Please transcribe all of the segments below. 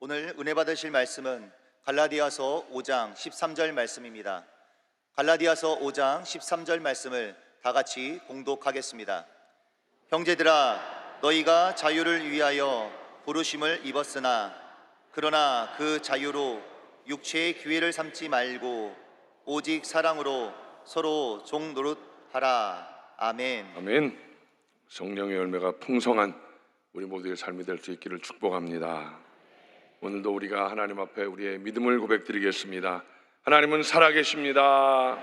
오늘 은혜 받으실 말씀은 갈라디아서 5장 13절 말씀입니다. 갈라디아서 5장 13절 말씀을 다 같이 공독하겠습니다. 형제들아 너희가 자유를 위하여 부르심을 입었으나 그러나 그 자유로 육체의 기회를 삼지 말고 오직 사랑으로 서로 종 노릇하라. 아멘. 아멘. 성령의 열매가 풍성한 우리 모두의 삶이 될 수 있기를 축복합니다. 오늘도 우리가 하나님 앞에 우리의 믿음을 고백드리겠습니다. 하나님은 살아계십니다.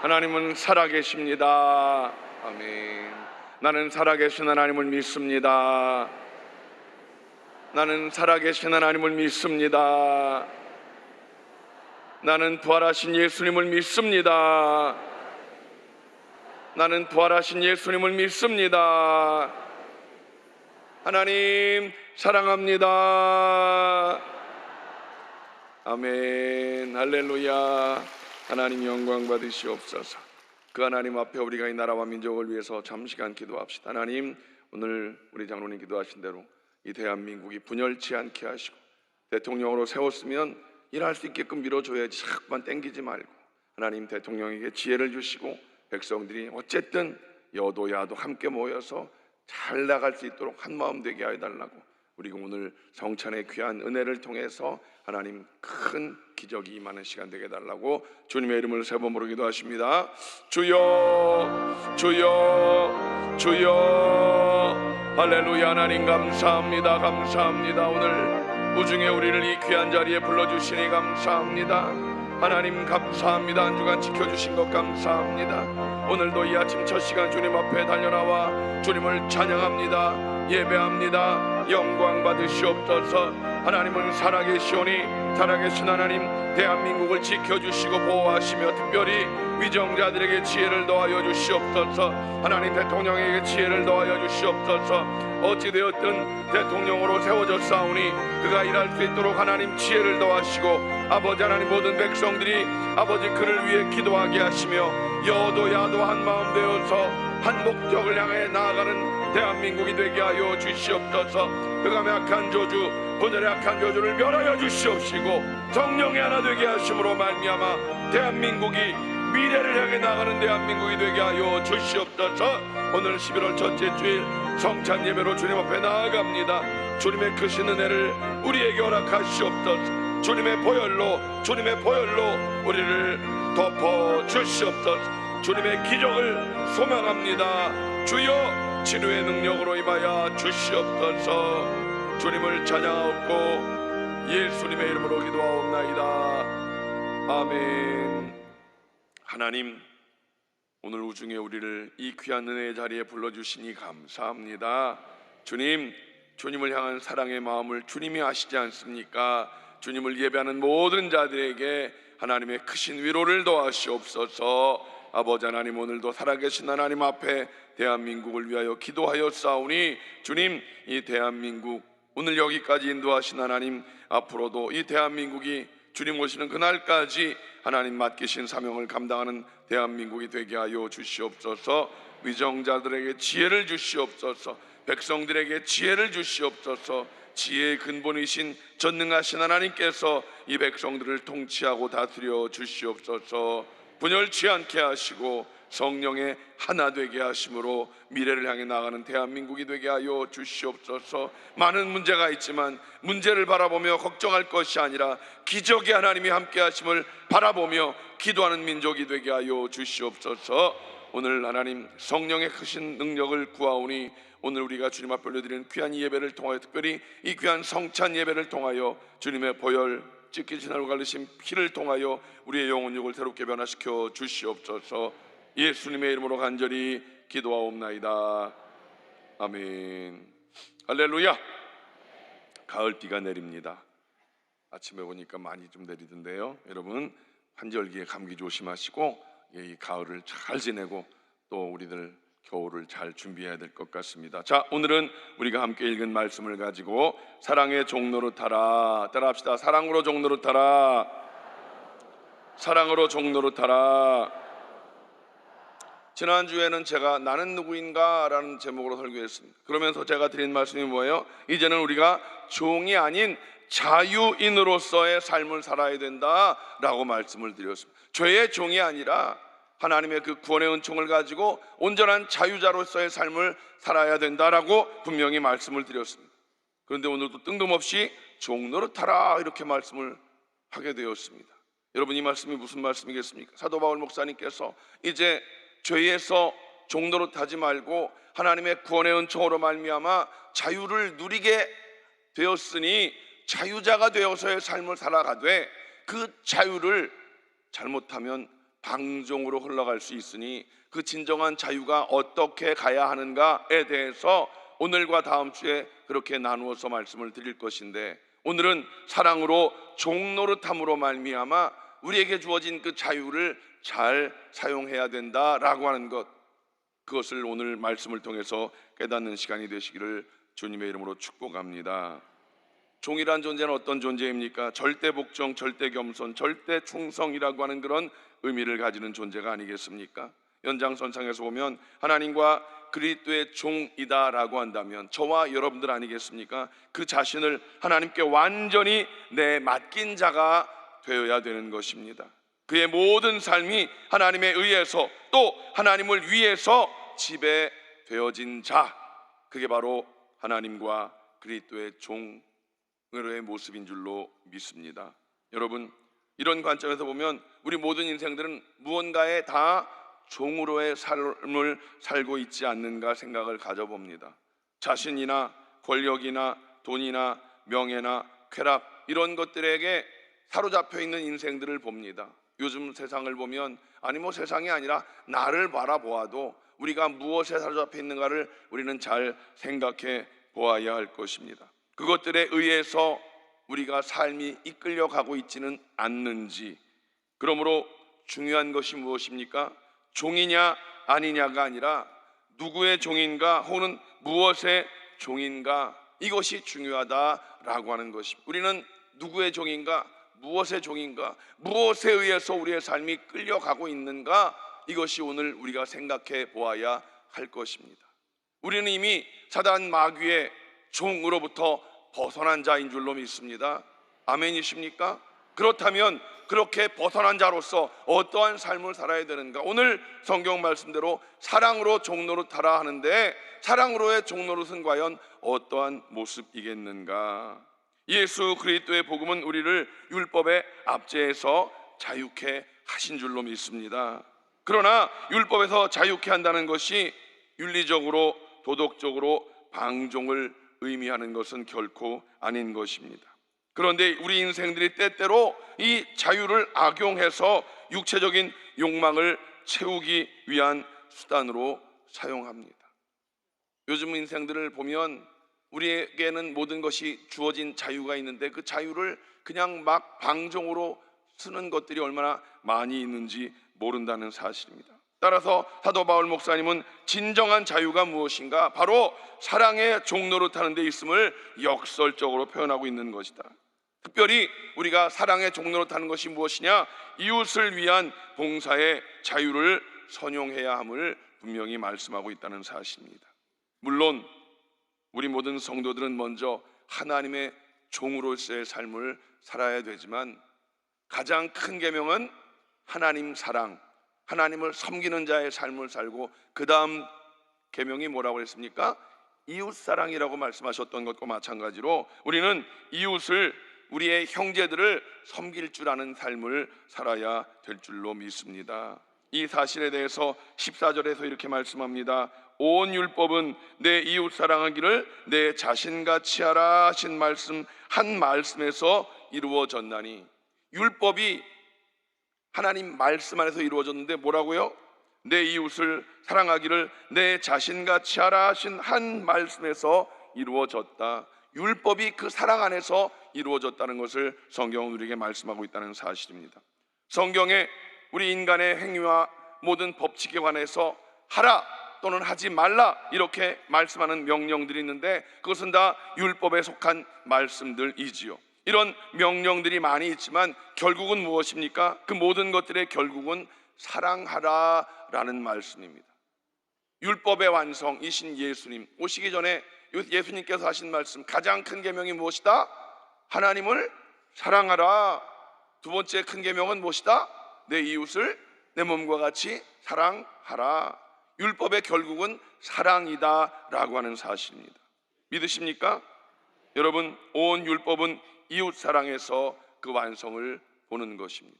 하나님은 살아계십니다. 아멘. 나는 살아계신 하나님을 믿습니다. 나는 살아계신 하나님을 믿습니다. 나는 부활하신 예수님을 믿습니다. 나는 부활하신 예수님을 믿습니다. 하나님 사랑합니다. 아멘. 할렐루야. 하나님 영광 받으시옵소서. 그 하나님 앞에 우리가 이 나라와 민족을 위해서 잠시간 기도합시다. 하나님 오늘 우리 장로님 기도하신 대로 이 대한민국이 분열치 않게 하시고 대통령으로 세웠으면 일할 수 있게끔 밀어줘야지 자꾸만 땡기지 말고 하나님 대통령에게 지혜를 주시고 백성들이 어쨌든 여도 야도 함께 모여서 잘 나갈 수 있도록 한 마음 되게 하여 달라고 우리가 오늘 성찬의 귀한 은혜를 통해서 하나님 큰 기적이 임하는 시간 되게 해달라고 주님의 이름을 세 번 부르 기도하십니다. 주여 주여 주여. 할렐루야 하나님 감사합니다 감사합니다. 오늘 우중에 우리를 이 귀한 자리에 불러주시니 감사합니다 하나님 감사합니다. 한 주간 지켜주신 것 감사합니다. 오늘도 이 아침 첫 시간 주님 앞에 달려나와 주님을 찬양합니다. 예배합니다. 영광 받으시옵소서. 하나님은 살아계시오니 살아계신 하나님 대한민국을 지켜주시고 보호하시며 특별히 위정자들에게 지혜를 더하여 주시옵소서. 하나님 대통령에게 지혜를 더하여 주시옵소서. 어찌되었든 대통령으로 세워졌사오니 그가 일할 수 있도록 하나님 지혜를 더하시고 아버지 하나님 모든 백성들이 아버지 그를 위해 기도하게 하시며 여도 야도 한 마음 되어서 한 목적을 향해 나아가는 대한민국이 되게 하여 주시옵소서. 그가 약한 저주 분열의 악한 저주를 멸하여 주시옵시고 성령의 하나 되게 하심으로 말미암아 대한민국이 미래를 향해 나가는 대한민국이 되게 하여 주시옵소서. 오늘 11월 첫째 주일 성찬 예배로 주님 앞에 나아갑니다. 주님의 크신 은혜를 우리에게 허락하시옵소서. 주님의 보혈로 주님의 보혈로 우리를 덮어 주시옵소서. 주님의 기적을 소망합니다. 주여 치료의 능력으로 임하여 주시옵소서. 주님을 찬양하옵고 예수님의 이름으로 기도하옵나이다. 아멘. 하나님 오늘 우중에 우리를 이 귀한 은혜의 자리에 불러주시니 감사합니다. 주님 주님을 향한 사랑의 마음을 주님이 아시지 않습니까? 주님을 예배하는 모든 자들에게 하나님의 크신 위로를 더하시옵소서 아버지 하나님 오늘도 살아계신 하나님 앞에 대한민국을 위하여 기도하여 싸우니 주님 이 대한민국 오늘 여기까지 인도하신 하나님 앞으로도 이 대한민국이 주님 오시는 그날까지 하나님 맡기신 사명을 감당하는 대한민국이 되게 하여 주시옵소서. 위정자들에게 지혜를 주시옵소서. 백성들에게 지혜를 주시옵소서. 지혜의 근본이신 전능하신 하나님께서 이 백성들을 통치하고 다스려 주시옵소서 분열치 않게 하시고 성령의 하나 되게 하심으로 미래를 향해 나가는 대한민국이 되게 하여 주시옵소서. 많은 문제가 있지만 문제를 바라보며 걱정할 것이 아니라 기적의 하나님이 함께 하심을 바라보며 기도하는 민족이 되게 하여 주시옵소서. 오늘 하나님 성령의 크신 능력을 구하오니 오늘 우리가 주님 앞에 올려드리는 귀한 이 예배를 통하여 특별히 이 귀한 성찬 예배를 통하여 주님의 보혈 찢기신 하루 갈르신 피를 통하여 우리의 영혼 육을 새롭게 변화시켜 주시옵소서. 예수님의 이름으로 간절히 기도하옵나이다. 아멘. 할렐루야. 가을 비가 내립니다. 아침에 보니까 많이 좀 내리던데요. 여러분 환절기에 감기 조심하시고 예, 이 가을을 잘 지내고 또 우리들 겨울을 잘 준비해야 될 것 같습니다. 자, 오늘은 우리가 함께 읽은 말씀을 가지고 사랑의 종로로 타라. 따라합시다. 사랑으로 종로로 타라. 사랑으로 종로로 타라. 지난주에는 제가 나는 누구인가라는 제목으로 설교했습니다. 그러면서 제가 드린 말씀이 뭐예요? 이제는 우리가 종이 아닌 자유인으로서의 삶을 살아야 된다라고 말씀을 드렸습니다. 죄의 종이 아니라 하나님의 그 구원의 은총을 가지고 온전한 자유자로서의 삶을 살아야 된다라고 분명히 말씀을 드렸습니다. 그런데 오늘도 뜬금없이 종노릇하라 이렇게 말씀을 하게 되었습니다. 여러분 이 말씀이 무슨 말씀이겠습니까? 사도 바울 목사님께서 이제 죄에서 종노릇하지 말고 하나님의 구원의 은총으로 말미암아 자유를 누리게 되었으니 자유자가 되어서의 삶을 살아가되 그 자유를 잘못하면 방종으로 흘러갈 수 있으니 그 진정한 자유가 어떻게 가야 하는가에 대해서 오늘과 다음 주에 그렇게 나누어서 말씀을 드릴 것인데 오늘은 사랑으로 종노릇함으로 말미암아 우리에게 주어진 그 자유를 잘 사용해야 된다라고 하는 것 그것을 오늘 말씀을 통해서 깨닫는 시간이 되시기를 주님의 이름으로 축복합니다. 종이란 존재는 어떤 존재입니까? 절대 복종, 절대 겸손, 절대 충성이라고 하는 그런 의미를 가지는 존재가 아니겠습니까? 연장선상에서 보면 하나님과 그리스도의 종이다라고 한다면 저와 여러분들 아니겠습니까? 그 자신을 하나님께 완전히 내 맡긴 자가 되어야 되는 것입니다. 그의 모든 삶이 하나님에 의해서 또 하나님을 위해서 지배되어진 자 그게 바로 하나님과 그리스도의 종으로의 모습인 줄로 믿습니다. 여러분 이런 관점에서 보면 우리 모든 인생들은 무언가에 다 종으로의 삶을 살고 있지 않는가 생각을 가져봅니다. 자신이나 권력이나 돈이나 명예나 쾌락 이런 것들에게 사로잡혀 있는 인생들을 봅니다. 요즘 세상을 보면 아니 뭐 세상이 아니라 나를 바라보아도 우리가 무엇에 사로잡혀 있는가를 우리는 잘 생각해 보아야 할 것입니다. 그것들에 의해서 우리가 삶이 이끌려 가고 있지는 않는지 그러므로 중요한 것이 무엇입니까? 종이냐 아니냐가 아니라 누구의 종인가 혹은 무엇의 종인가 이것이 중요하다라고 하는 것입니다. 우리는 누구의 종인가 무엇의 종인가 무엇에 의해서 우리의 삶이 끌려가고 있는가 이것이 오늘 우리가 생각해 보아야 할 것입니다. 우리는 이미 사단 마귀의 종으로부터 벗어난 자인 줄로 믿습니다. 아멘이십니까? 그렇다면 그렇게 벗어난 자로서 어떠한 삶을 살아야 되는가? 오늘 성경 말씀대로 사랑으로 종노릇하라 하는데 사랑으로의 종노릇은 과연 어떠한 모습이겠는가? 예수 그리스도의 복음은 우리를 율법의 압제에서 자유케 하신 줄로 믿습니다. 그러나 율법에서 자유케 한다는 것이 윤리적으로 도덕적으로 방종을 의미하는 것은 결코 아닌 것입니다. 그런데 우리 인생들이 때때로 이 자유를 악용해서 육체적인 욕망을 채우기 위한 수단으로 사용합니다. 요즘 인생들을 보면 우리에게는 모든 것이 주어진 자유가 있는데 그 자유를 그냥 막 방종으로 쓰는 것들이 얼마나 많이 있는지 모른다는 사실입니다. 따라서 사도 바울 목사님은 진정한 자유가 무엇인가? 바로 사랑의 종로로 타는 데 있음을 역설적으로 표현하고 있는 것이다. 특별히 우리가 사랑의 종로로 타는 것이 무엇이냐? 이웃을 위한 봉사의 자유를 선용해야 함을 분명히 말씀하고 있다는 사실입니다. 물론 우리 모든 성도들은 먼저 하나님의 종으로서의 삶을 살아야 되지만 가장 큰 계명은 하나님 사랑, 하나님을 섬기는 자의 삶을 살고 그 다음 계명이 뭐라고 했습니까? 이웃 사랑이라고 말씀하셨던 것과 마찬가지로 우리는 이웃을 우리의 형제들을 섬길 줄 아는 삶을 살아야 될 줄로 믿습니다. 이 사실에 대해서 14절에서 이렇게 말씀합니다. 온 율법은 내 이웃 사랑하기를 내 자신같이 하라 하신 말씀 한 말씀에서 이루어졌나니 율법이 하나님 말씀 안에서 이루어졌는데 뭐라고요? 내 이웃을 사랑하기를 내 자신같이 하라 하신 한 말씀에서 이루어졌다. 율법이 그 사랑 안에서 이루어졌다는 것을 성경은 우리에게 말씀하고 있다는 사실입니다. 성경에 우리 인간의 행위와 모든 법칙에 관해서 하라 또는 하지 말라 이렇게 말씀하는 명령들이 있는데 그것은 다 율법에 속한 말씀들이지요. 이런 명령들이 많이 있지만 결국은 무엇입니까? 그 모든 것들의 결국은 사랑하라라는 말씀입니다. 율법의 완성이신 예수님 오시기 전에 예수님께서 하신 말씀 가장 큰 계명이 무엇이다? 하나님을 사랑하라. 두 번째 큰 계명은 무엇이다? 내 이웃을 내 몸과 같이 사랑하라. 율법의 결국은 사랑이다라고 하는 사실입니다. 믿으십니까? 여러분 온 율법은 이웃 사랑에서 그 완성을 보는 것입니다.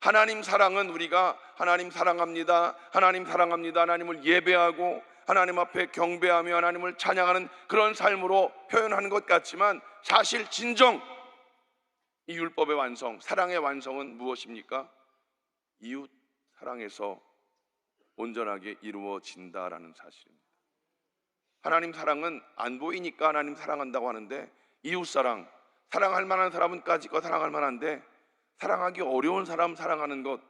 하나님 사랑은 우리가 하나님 사랑합니다. 하나님 사랑합니다. 하나님을 예배하고 하나님 앞에 경배하며 하나님을 찬양하는 그런 삶으로 표현하는 것 같지만 사실 진정 이 율법의 완성, 사랑의 완성은 무엇입니까? 이웃 사랑에서 온전하게 이루어진다라는 사실입니다. 하나님 사랑은 안 보이니까 하나님 사랑한다고 하는데 이웃 사랑, 사랑할 만한 사람은까지껏 사랑할 만한데 사랑하기 어려운 사람 사랑하는 것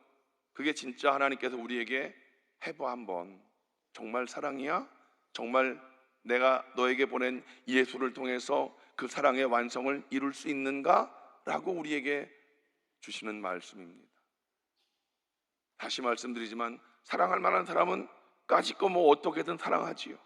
그게 진짜 하나님께서 우리에게 해봐 한번 정말 사랑이야? 정말 내가 너에게 보낸 예수를 통해서 그 사랑의 완성을 이룰 수 있는가? 라고 우리에게 주시는 말씀입니다. 다시 말씀드리지만 사랑할 만한 사람은 까짓거 뭐 어떻게든 사랑하지요.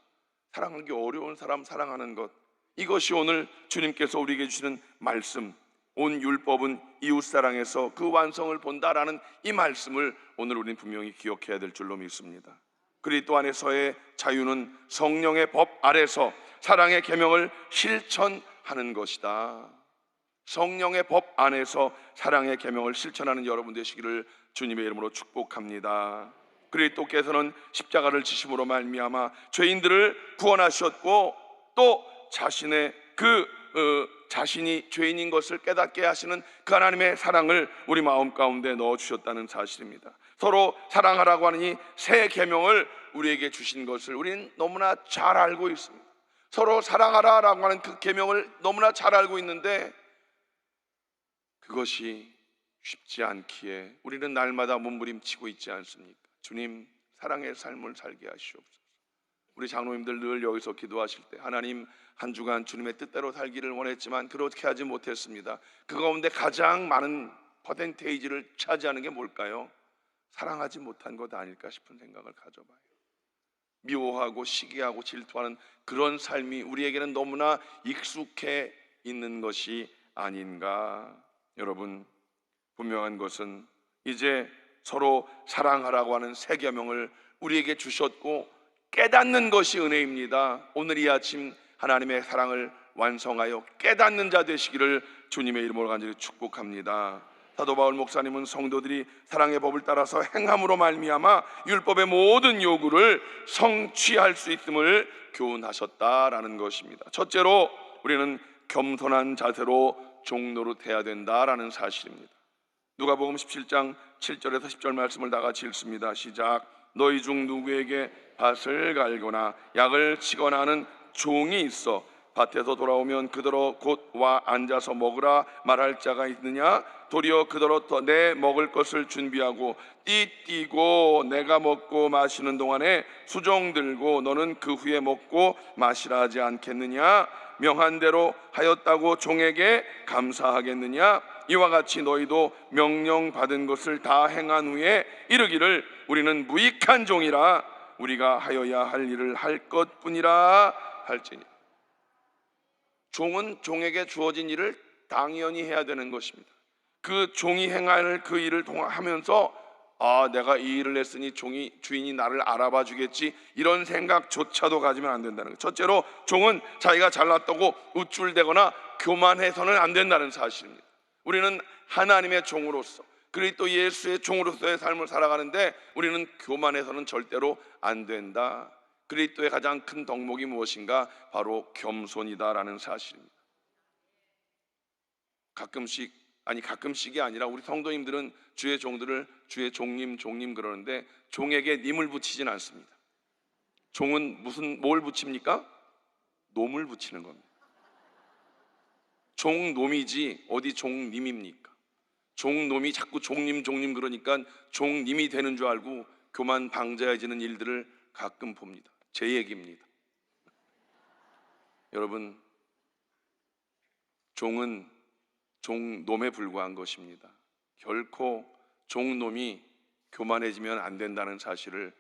사랑하기 어려운 사람 사랑하는 것 이것이 오늘 주님께서 우리에게 주시는 말씀 온 율법은 이웃 사랑에서 그 완성을 본다라는 이 말씀을 오늘 우리는 분명히 기억해야 될 줄로 믿습니다. 그리스도 안에서의 자유는 성령의 법 아래서 사랑의 계명을 실천하는 것이다. 성령의 법 안에서 사랑의 계명을 실천하는 여러분 되시기를 주님의 이름으로 축복합니다. 그리스도께서는 십자가를 지심으로 말미암아 죄인들을 구원하셨고 또 자신의 그 어, 자신이 죄인인 것을 깨닫게 하시는 그 하나님의 사랑을 우리 마음 가운데 넣어 주셨다는 사실입니다. 서로 사랑하라고 이새 계명을 우리에게 주신 것을 우리는 너무나 잘 알고 있습니다. 서로 사랑하라라고 하는 그 계명을 너무나 잘 알고 있는데 그것이 쉽지 않기에 우리는 날마다 몸부림치고 있지 않습니까? 주님 사랑의 삶을 살게 하시옵소서. 우리 장로님들 늘 여기서 기도하실 때 하나님 한 주간 주님의 뜻대로 살기를 원했지만 그렇게 하지 못했습니다. 그 가운데 가장 많은 퍼센테이지를 차지하는 게 뭘까요? 사랑하지 못한 것 아닐까 싶은 생각을 가져봐요. 미워하고 시기하고 질투하는 그런 삶이 우리에게는 너무나 익숙해 있는 것이 아닌가. 여러분 분명한 것은 이제 서로 사랑하라고 하는 새 계명을 우리에게 주셨고 깨닫는 것이 은혜입니다. 오늘 이 아침 하나님의 사랑을 완성하여 깨닫는 자 되시기를 주님의 이름으로 간절히 축복합니다. 사도 바울 목사님은 성도들이 사랑의 법을 따라서 행함으로 말미암아 율법의 모든 요구를 성취할 수 있음을 교훈하셨다라는 것입니다. 첫째로 우리는 겸손한 자세로 종노릇해야 된다라는 사실입니다. 누가복음 17장 7절에서 10절 말씀을 다 같이 읽습니다. 시작. 너희 중 누구에게 밭을 갈거나 약을 치거나 하는 종이 있어 밭에서 돌아오면 그대로 곧 와 앉아서 먹으라 말할 자가 있느냐? 도리어 그대로 더 내 먹을 것을 준비하고 띠띠고 내가 먹고 마시는 동안에 수종 들고 너는 그 후에 먹고 마시라 하지 않겠느냐? 명한 대로 하였다고 종에게 감사하겠느냐? 이와 같이 너희도 명령 받은 것을 다 행한 후에 이르기를 우리는 무익한 종이라 우리가 하여야 할 일을 할 것뿐이라 할지니 종은 종에게 주어진 일을 당연히 해야 되는 것입니다. 그 종이 행할 그 일을 하면서 아 내가 이 일을 했으니 종이 주인이 나를 알아봐 주겠지 이런 생각조차도 가지면 안 된다는 거예요. 첫째로 종은 자기가 잘났다고 우쭐대거나 교만해서는 안 된다는 사실입니다. 우리는 하나님의 종으로서 그리스도 예수의 종으로서의 삶을 살아가는데 우리는 교만해서는 절대로 안 된다. 그리스도의 가장 큰 덕목이 무엇인가? 바로 겸손이다라는 사실입니다. 가끔씩 아니 가끔씩이 아니라 우리 성도님들은 주의 종들을 주의 종님 종님 그러는데 종에게 님을 붙이진 않습니다. 종은 무슨 뭘 붙입니까? 놈을 붙이는 겁니다. 종놈이지 어디 종님입니까? 종놈이 자꾸 종님 종님 그러니까 종님이 되는 줄 알고 교만 방자해지는 일들을 가끔 봅니다. 제 얘기입니다. 여러분 종은 종놈에 불과한 것입니다. 결코 종놈이 교만해지면 안 된다는 사실을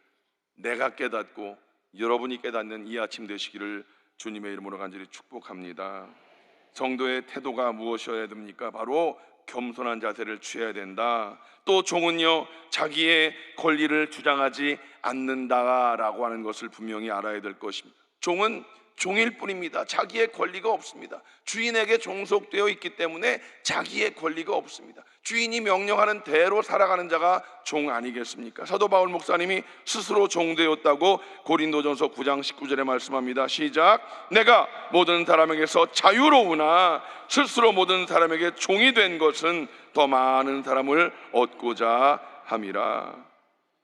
내가 깨닫고 여러분이 깨닫는 이 아침 되시기를 주님의 이름으로 간절히 축복합니다. 성도의 태도가 무엇이어야 됩니까? 바로 겸손한 자세를 취해야 된다. 또 종은요 자기의 권리를 주장하지 않는다라고 하는 것을 분명히 알아야 될 것입니다. 종은 종일 뿐입니다. 자기의 권리가 없습니다. 주인에게 종속되어 있기 때문에 자기의 권리가 없습니다. 주인이 명령하는 대로 살아가는 자가 종 아니겠습니까? 사도 바울 목사님이 스스로 종되었다고 고린도전서 9장 19절에 말씀합니다. 시작. 내가 모든 사람에게서 자유로우나 스스로 모든 사람에게 종이 된 것은 더 많은 사람을 얻고자 함이라.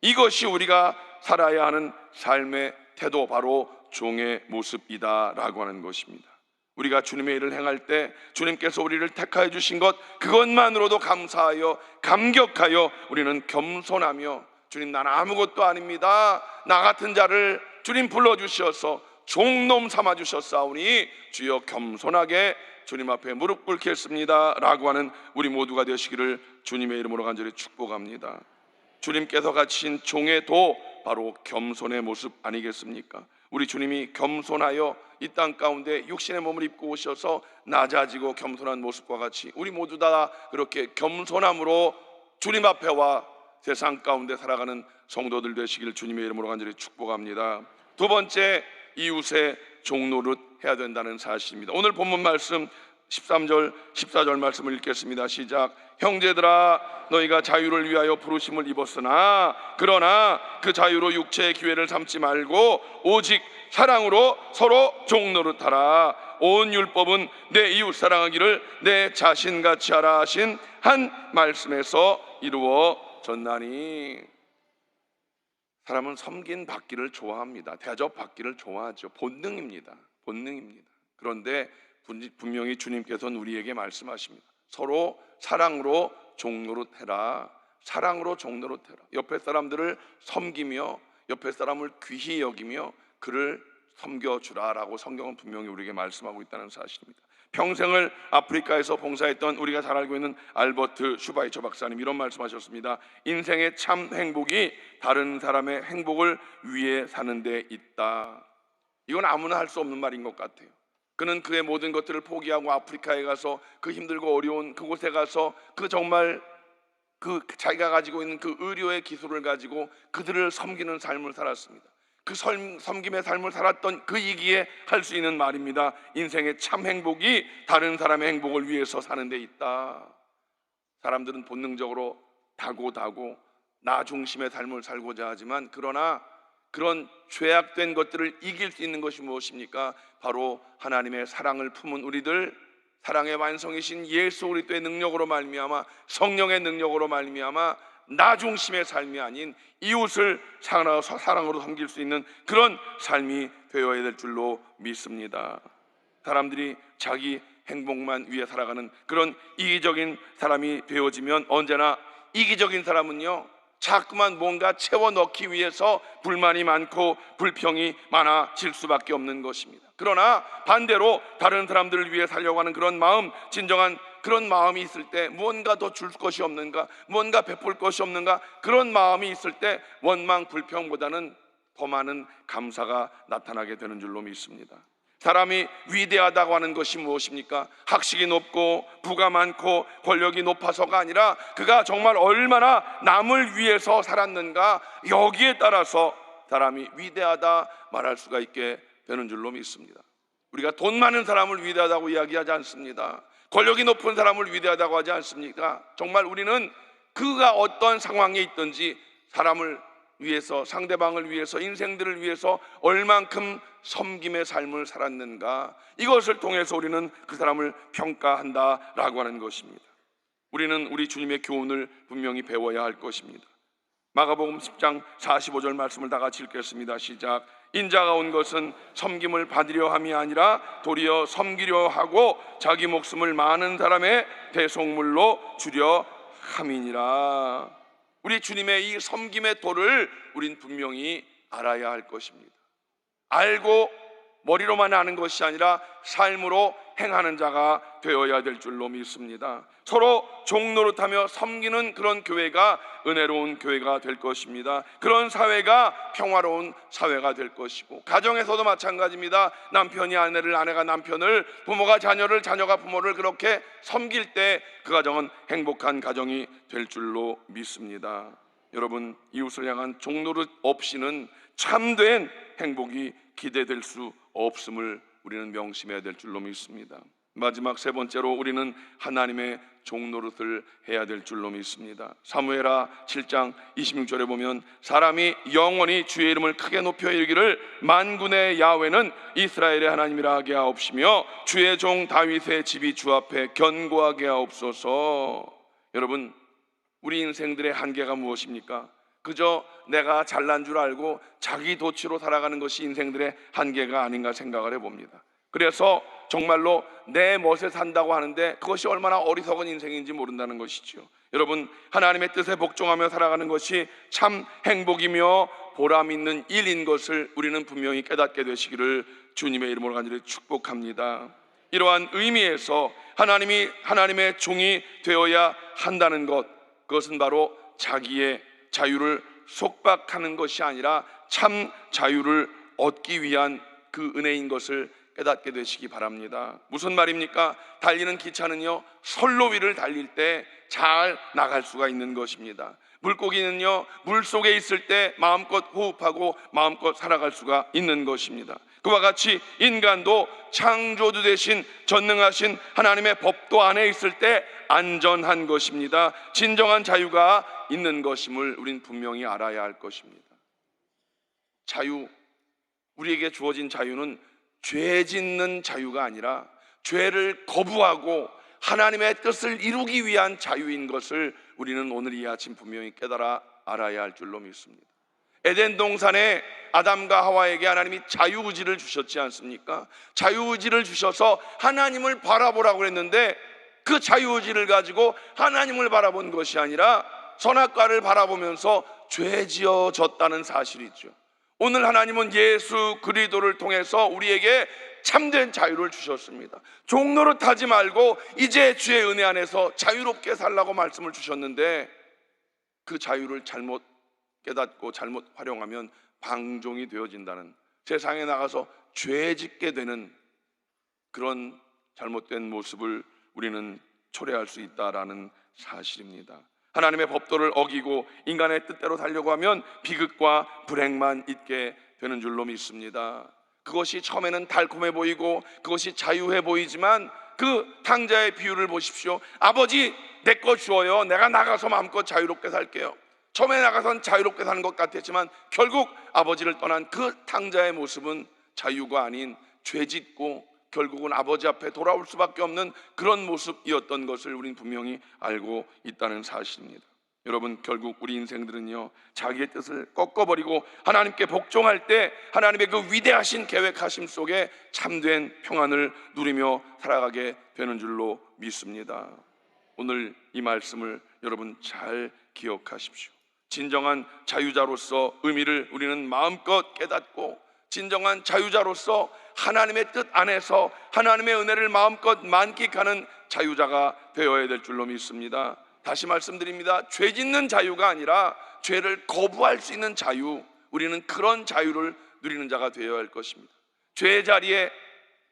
이것이 우리가 살아야 하는 삶의 태도 바로 종의 모습이다라고 하는 것입니다. 우리가 주님의 일을 행할 때 주님께서 우리를 택하여 주신 것 그것만으로도 감사하여 감격하여 우리는 겸손하며 주님 나는 아무것도 아닙니다. 나 같은 자를 주님 불러 주셔서 종놈 삼아 주셨사오니 주여 겸손하게 주님 앞에 무릎 꿇겠습니다라고 하는 우리 모두가 되시기를 주님의 이름으로 간절히 축복합니다. 주님께서 가르친 종의 도 바로 겸손의 모습 아니겠습니까? 우리 주님이 겸손하여 이 땅 가운데 육신의 몸을 입고 오셔서 낮아지고 겸손한 모습과 같이 우리 모두 다 그렇게 겸손함으로 주님 앞에 와 세상 가운데 살아가는 성도들 되시길 주님의 이름으로 간절히 축복합니다. 두 번째 이웃의 종노릇 해야 된다는 사실입니다. 오늘 본문 말씀 13절 14절 말씀을 읽겠습니다. 시작. 형제들아 너희가 자유를 위하여 부르심을 입었으나 그러나 그 자유로 육체의 기회를 삼지 말고 오직 사랑으로 서로 종노릇하라. 온 율법은 내 이웃 사랑하기를 내 자신 같이 하라 하신 한 말씀에서 이루어졌나니 사람은 섬긴 받기를 좋아합니다. 대접 받기를 좋아하죠. 본능입니다. 본능입니다. 그런데 분- 분명히 주님께서는 우리에게 말씀하십니다. 서로 사랑으로 종노릇 해라. 사랑으로 종노릇 해라. 옆에 사람들을 섬기며 옆에 사람을 귀히 여기며 그를 섬겨주라라고 성경은 분명히 우리에게 말씀하고 있다는 사실입니다. 평생을 아프리카에서 봉사했던 우리가 잘 알고 있는 알버트 슈바이처 박사님 이런 말씀하셨습니다. 인생의 참 행복이 다른 사람의 행복을 위해 사는 데 있다. 이건 아무나 할 수 없는 말인 것 같아요. 그는 그의 모든 것들을 포기하고 아프리카에 가서 그 힘들고 어려운 그곳에 가서 그 정말 그 자기가 가지고 있는 그 의료의 기술을 가지고 그들을 섬기는 삶을 살았습니다. 그 섬, 섬김의 삶을 살았던 그 이기에 할 수 있는 말입니다. 인생의 참 행복이 다른 사람의 행복을 위해서 사는 데 있다. 사람들은 본능적으로 다고 다고 나 중심의 삶을 살고자 하지만 그러나 그런 죄악된 것들을 이길 수 있는 것이 무엇입니까? 바로 하나님의 사랑을 품은 우리들 사랑의 완성이신 예수 그리스도의 능력으로 말미암아 성령의 능력으로 말미암아 나 중심의 삶이 아닌 이웃을 사랑으로, 섬길 수 있는 그런 삶이 되어야 될 줄로 믿습니다. 사람들이 자기 행복만 위해 살아가는 그런 이기적인 사람이 되어지면 언제나 이기적인 사람은요 자꾸만 뭔가 채워 넣기 위해서 불만이 많고 불평이 많아질 수밖에 없는 것입니다. 그러나 반대로 다른 사람들을 위해 살려고 하는 그런 마음, 진정한 그런 마음이 있을 때 무언가 더 줄 것이 없는가, 무언가 베풀 것이 없는가 그런 마음이 있을 때 원망 불평보다는 더 많은 감사가 나타나게 되는 줄로 믿습니다. 사람이 위대하다고 하는 것이 무엇입니까? 학식이 높고 부가 많고 권력이 높아서가 아니라 그가 정말 얼마나 남을 위해서 살았는가 여기에 따라서 사람이 위대하다 말할 수가 있게 되는 줄로 믿습니다. 우리가 돈 많은 사람을 위대하다고 이야기하지 않습니다. 권력이 높은 사람을 위대하다고 하지 않습니까? 정말 우리는 그가 어떤 상황에 있든지 사람을 위해서 상대방을 위해서 인생들을 위해서 얼만큼 섬김의 삶을 살았는가 이것을 통해서 우리는 그 사람을 평가한다라고 하는 것입니다. 우리는 우리 주님의 교훈을 분명히 배워야 할 것입니다. 마가복음 10장 45절 말씀을 다 같이 읽겠습니다. 시작. 인자가 온 것은 섬김을 받으려 함이 아니라 도리어 섬기려 하고 자기 목숨을 많은 사람의 대속물로 주려 함이니라. 우리 주님의 이 섬김의 도를 우린 분명히 알아야 할 것입니다. 알고 머리로만 아는 것이 아니라 삶으로 행하는 자가 되어야 될 줄로 믿습니다. 서로 종노릇하며 섬기는 그런 교회가 은혜로운 교회가 될 것입니다. 그런 사회가 평화로운 사회가 될 것이고 가정에서도 마찬가지입니다. 남편이 아내를 아내가 남편을 부모가 자녀를 자녀가 부모를 그렇게 섬길 때 그 가정은 행복한 가정이 될 줄로 믿습니다. 여러분 이웃을 향한 종노릇 없이는 참된 행복이 기대될 수 없음을 우리는 명심해야 될 줄로 믿습니다. 마지막 세 번째로 우리는 하나님의 종노릇을 해야 될 줄로 믿습니다. 사무엘하 7장 26절에 보면 사람이 영원히 주의 이름을 크게 높여 이르기를 만군의 야훼는 이스라엘의 하나님이라 하게 하옵시며 주의 종 다윗의 집이 주 앞에 견고하게 하옵소서. 여러분 우리 인생들의 한계가 무엇입니까? 그저 내가 잘난 줄 알고 자기 도취로 살아가는 것이 인생들의 한계가 아닌가 생각을 해봅니다. 그래서 정말로 내 멋에 산다고 하는데 그것이 얼마나 어리석은 인생인지 모른다는 것이죠. 여러분 하나님의 뜻에 복종하며 살아가는 것이 참 행복이며 보람 있는 일인 것을 우리는 분명히 깨닫게 되시기를 주님의 이름으로 간절히 축복합니다. 이러한 의미에서 하나님이 하나님의 종이 되어야 한다는 것 그것은 바로 자기의 자유를 속박하는 것이 아니라 참 자유를 얻기 위한 그 은혜인 것을 깨닫게 되시기 바랍니다. 무슨 말입니까? 달리는 기차는요, 선로 위를 달릴 때 잘 나갈 수가 있는 것입니다. 물고기는요, 물 속에 있을 때 마음껏 호흡하고 마음껏 살아갈 수가 있는 것입니다. 그와 같이 인간도 창조주 대신 전능하신 하나님의 법도 안에 있을 때 안전한 것입니다. 진정한 자유가 있는 것임을 우린 분명히 알아야 할 것입니다. 자유, 우리에게 주어진 자유는 죄 짓는 자유가 아니라 죄를 거부하고 하나님의 뜻을 이루기 위한 자유인 것을 우리는 오늘 이 아침 분명히 깨달아 알아야 할 줄로 믿습니다. 에덴 동산에 아담과 하와에게 하나님이 자유의지를 주셨지 않습니까? 자유의지를 주셔서 하나님을 바라보라고 했는데 그 자유의지를 가지고 하나님을 바라본 것이 아니라 선악과를 바라보면서 죄 지어졌다는 사실이죠. 오늘 하나님은 예수 그리스도를 통해서 우리에게 참된 자유를 주셨습니다. 종로를 타지 말고 이제 주의 은혜 안에서 자유롭게 살라고 말씀을 주셨는데 그 자유를 잘못 깨닫고 잘못 활용하면 방종이 되어진다는 세상에 나가서 죄 짓게 되는 그런 잘못된 모습을 우리는 초래할 수 있다라는 사실입니다. 하나님의 법도를 어기고 인간의 뜻대로 살려고 하면 비극과 불행만 있게 되는 줄로 믿습니다. 그것이 처음에는 달콤해 보이고 그것이 자유해 보이지만 그 탕자의 비유를 보십시오. 아버지 내 거 주어요. 내가 나가서 마음껏 자유롭게 살게요. 처음에 나가선 자유롭게 사는 것 같았지만 결국 아버지를 떠난 그 탕자의 모습은 자유가 아닌 죄짓고 결국은 아버지 앞에 돌아올 수밖에 없는 그런 모습이었던 것을 우린 분명히 알고 있다는 사실입니다. 여러분 결국 우리 인생들은요 자기의 뜻을 꺾어버리고 하나님께 복종할 때 하나님의 그 위대하신 계획하심 속에 참된 평안을 누리며 살아가게 되는 줄로 믿습니다. 오늘 이 말씀을 여러분 잘 기억하십시오. 진정한 자유자로서 의미를 우리는 마음껏 깨닫고 진정한 자유자로서 하나님의 뜻 안에서 하나님의 은혜를 마음껏 만끽하는 자유자가 되어야 될 줄로 믿습니다. 다시 말씀드립니다. 죄 짓는 자유가 아니라 죄를 거부할 수 있는 자유. 우리는 그런 자유를 누리는 자가 되어야 할 것입니다. 죄의 자리에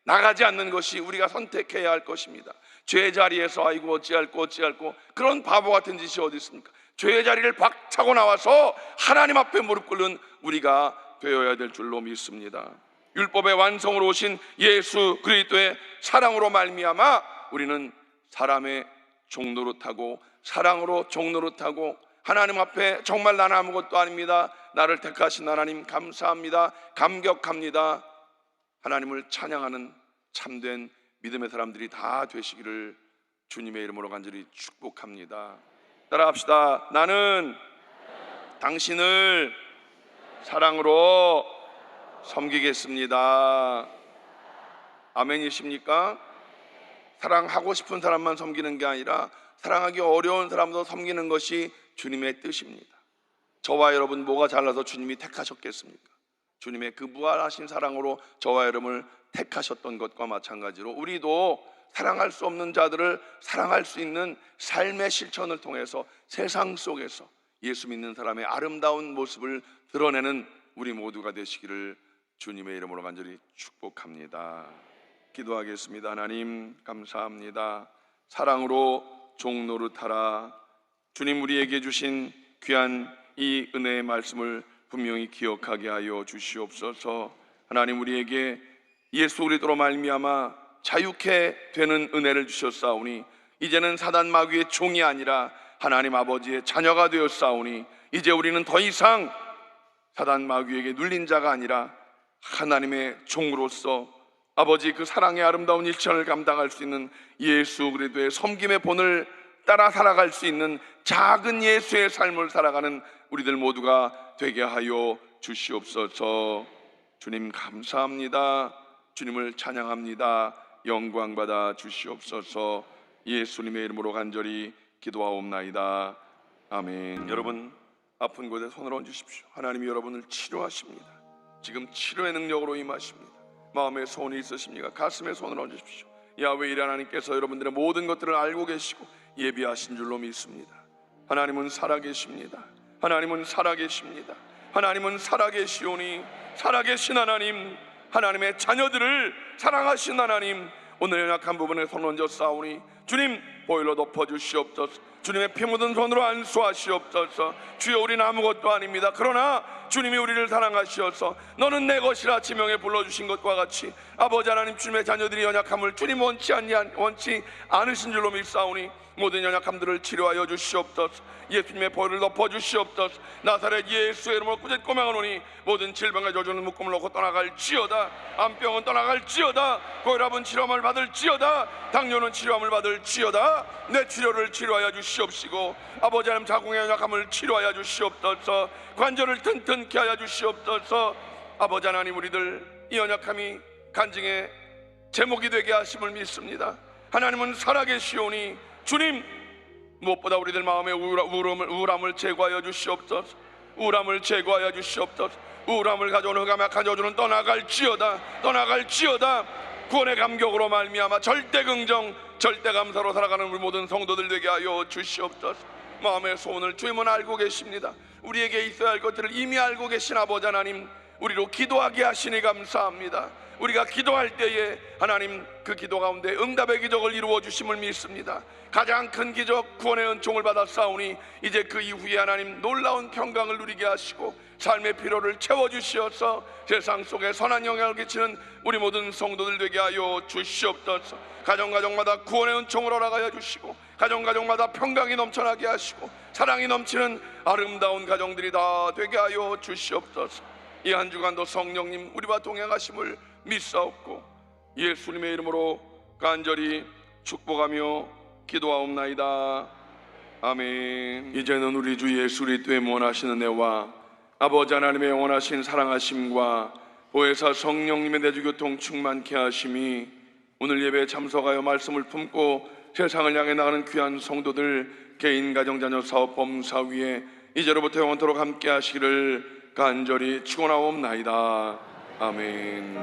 나가지 않는 것이 우리가 선택해야 할 것입니다. 죄의 자리에서 아이고 어찌할꼬 어찌할꼬 그런 바보 같은 짓이 어디 있습니까? 죄의 자리를 박차고 나와서 하나님 앞에 무릎 꿇는 우리가 되어야 될 줄로 믿습니다. 율법의 완성으로 오신 예수 그리스도의 사랑으로 말미암아 우리는 사람의 종노릇하고 사랑으로 종노릇하고 하나님 앞에 정말 나는 아무것도 아닙니다. 나를 택하신 하나님 감사합니다. 감격합니다. 하나님을 찬양하는 참된 믿음의 사람들이 다 되시기를 주님의 이름으로 간절히 축복합니다. 따라합시다. 나는 당신을 사랑으로 섬기겠습니다. 아멘이십니까? 사랑하고 싶은 사람만 섬기는 게 아니라 사랑하기 어려운 사람도 섬기는 것이 주님의 뜻입니다. 저와 여러분 뭐가 잘나서 주님이 택하셨겠습니까? 주님의 그 무한하신 사랑으로 저와 여러분을 택하셨던 것과 마찬가지로 우리도 사랑할 수 없는 자들을 사랑할 수 있는 삶의 실천을 통해서 세상 속에서 예수 믿는 사람의 아름다운 모습을 드러내는 우리 모두가 되시기를 주님의 이름으로 간절히 축복합니다. 기도하겠습니다. 하나님 감사합니다. 사랑으로 종노릇하라. 주님 우리에게 주신 귀한 이 은혜의 말씀을 분명히 기억하게 하여 주시옵소서. 하나님 우리에게 예수 그리스도로 말미암아 자유케 되는 은혜를 주셨사오니 이제는 사단 마귀의 종이 아니라 하나님 아버지의 자녀가 되었사오니 이제 우리는 더 이상 사단 마귀에게 눌린 자가 아니라 하나님의 종으로서 아버지 그 사랑의 아름다운 일천을 감당할 수 있는 예수 그리스도의 섬김의 본을 따라 살아갈 수 있는 작은 예수의 삶을 살아가는 우리들 모두가 되게 하여 주시옵소서. 주님 감사합니다. 주님을 찬양합니다. 영광 받아 주시옵소서. 예수님의 이름으로 간절히 기도하옵나이다. 아멘. 여러분 아픈 곳에 손을 얹 주십시오. 하나님이 여러분을 치료하십니다. 지금 치료의 능력으로 임하십니다. 마음에 손이 있으십니까? 가슴에 손을 얹 주십시오. 야외 일 하나님께서 여러분들의 모든 것들을 알고 계시고 예비하신 줄로 믿습니다. 하나님은 살아계십니다. 하나님은 살아계십니다. 하나님은 살아계시오니 살아계신 하나님, 하나님의 자녀들을 사랑하신 하나님, 오늘 연약한 부분에 손 얹어 싸우니 주님 보일러 덮어 주시옵소서. 주님의 피 묻은 손으로 안수하시옵소서. 주여 우리는 아무것도 아닙니다. 그러나 주님이 우리를 사랑하시어서 너는 내 것이라 지명에 불러주신 것과 같이 아버지 하나님 주님의 자녀들이 연약함을 주님 원치 않니 원치 않으신 줄로 믿사오니 모든 연약함들을 치료하여 주시옵소서. 예수님의 보혈을 덮어 주시옵소서. 나사렛 예수의 이름으로 꾸짖 꼬망하노니 모든 질병과 저주는 묶음을 놓고 떠나갈 지어다. 암병은 떠나갈 지어다. 고혈압은 치료함을 받을 지어다. 당뇨는 치료함을 받을 지어다. 내 치료를 치료하여 주시옵시고 아버지 하나님 자궁의 연약함을 치료하여 주시옵소서. 관절을 튼튼케 하여 주시옵소서. 아버지 하나님 우리들 이 연약함이 간증의 제목이 되게 하심을 믿습니다. 하나님은 살아계시오니 주님 무엇보다 우리들 마음의 우울함- 우울함을, 우울함을 제거하여 주시옵소서. 우울함을 제거하여 주시옵소서. 우울함을 가져오는 흑암 약한 저주는 떠나갈지어다 떠나갈지어다. 구원의 감격으로 말미암아 절대 긍정 절대 감사로 살아가는 우리 모든 성도들 되게 하여 주시옵소서. 마음의 소원을 주님은 알고 계십니다. 우리에게 있어야 할 것들을 이미 알고 계신 아버지 하나님 우리로 기도하게 하시니 감사합니다 우리가 기도할 때에 하나님 그 기도 가운데 응답의 기적을 이루어 주심을 믿습니다. 가장 큰 기적 구원의 은총을 받아 싸우니 이제 그 이후에 하나님 놀라운 평강을 누리게 하시고 삶의 피로를 채워 주시어서 세상 속에 선한 영향을 끼치는 우리 모든 성도들 되게 하여 주시옵소서. 가정 가정마다 구원의 은총을 허락하여 주시고 가정 가정마다 평강이 넘쳐나게 하시고 사랑이 넘치는 아름다운 가정들이 다 되게 하여 주시옵소서. 이 한 주간도 성령님 우리와 동행하심을 믿사옵고 예수님의 이름으로 간절히 축복하며 기도하옵나이다. 아멘. 이제는 우리 주 예수 그리스도의 원하시는 은혜와 아버지 하나님의 원하신 사랑하심과 보혜사 성령님의 내주교통 충만케 하심이 오늘 예배에 참석하여 말씀을 품고 세상을 향해 나가는 귀한 성도들 개인 가정 자녀 사업 범사 위에 이제로부터 영원토록 함께 하시기를 간절히 축원하옵나이다. 아멘.